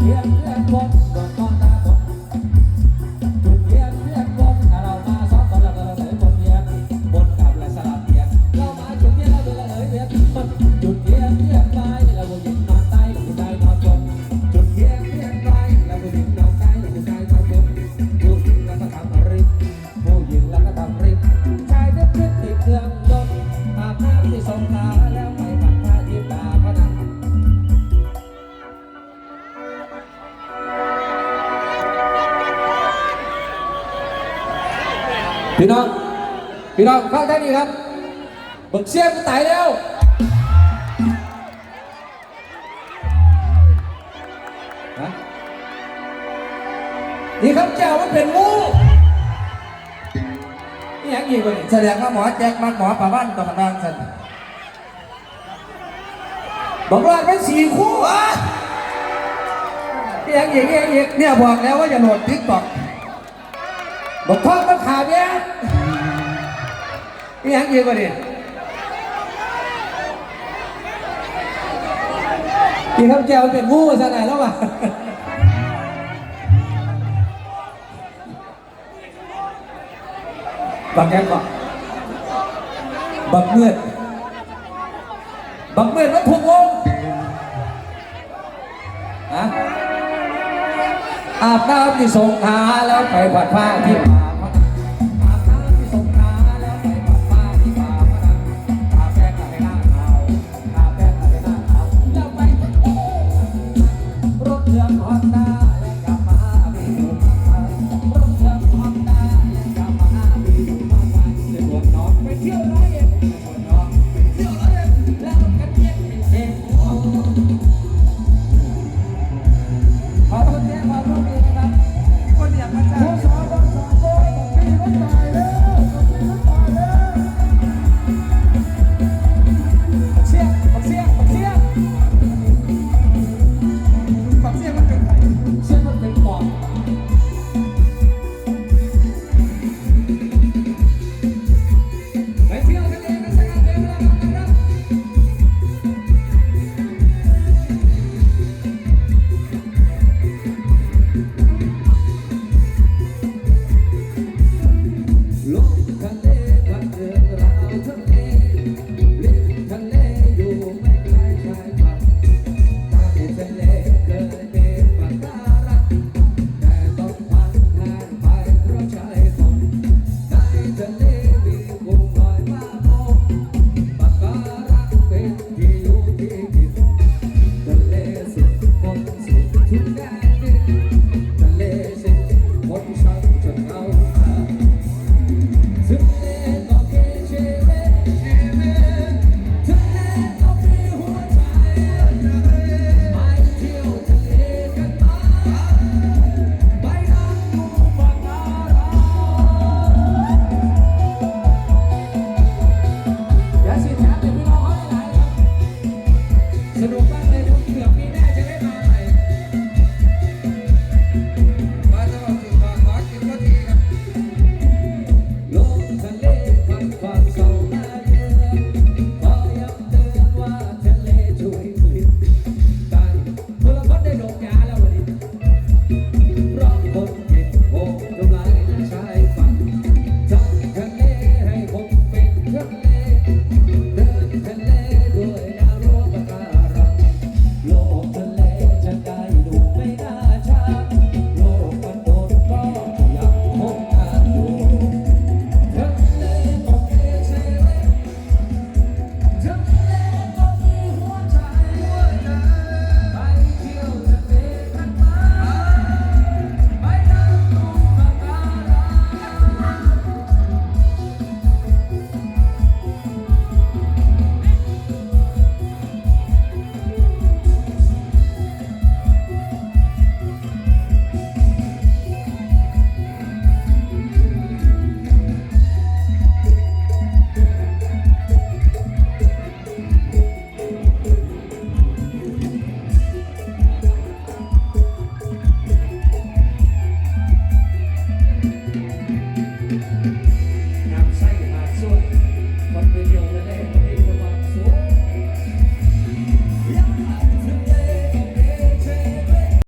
เพียงแค่คนก็ พี่น้อง พี่น้องเข้าท่านนี้ครับบึกเสี้ยงกูไต่แล้วนี่ครับแจวมันเป็นงูนี่อย่างอีกคนแสดงว่าหมอแจ็คมาหมอป่าบ้านต่อมาบ้านสันบอกว่าเป็นสี่คู่อะนี่อย่างอีกนี่อย่างอีกเนี่ยบอกแล้วว่าอย่าโหลดติ๊กต็อกบอกทอดมันขาดเนี่ยี่ยังเอกว่านี่ยกินข้าวแจวเป็นงูซะไหนแล้ววะบักแกก่อนบักเมื่อบักเมื่อนวัดพงวงอาบน้ำที่สงขาแล้วไปผัดผ้าที่ป่า เดินทะเล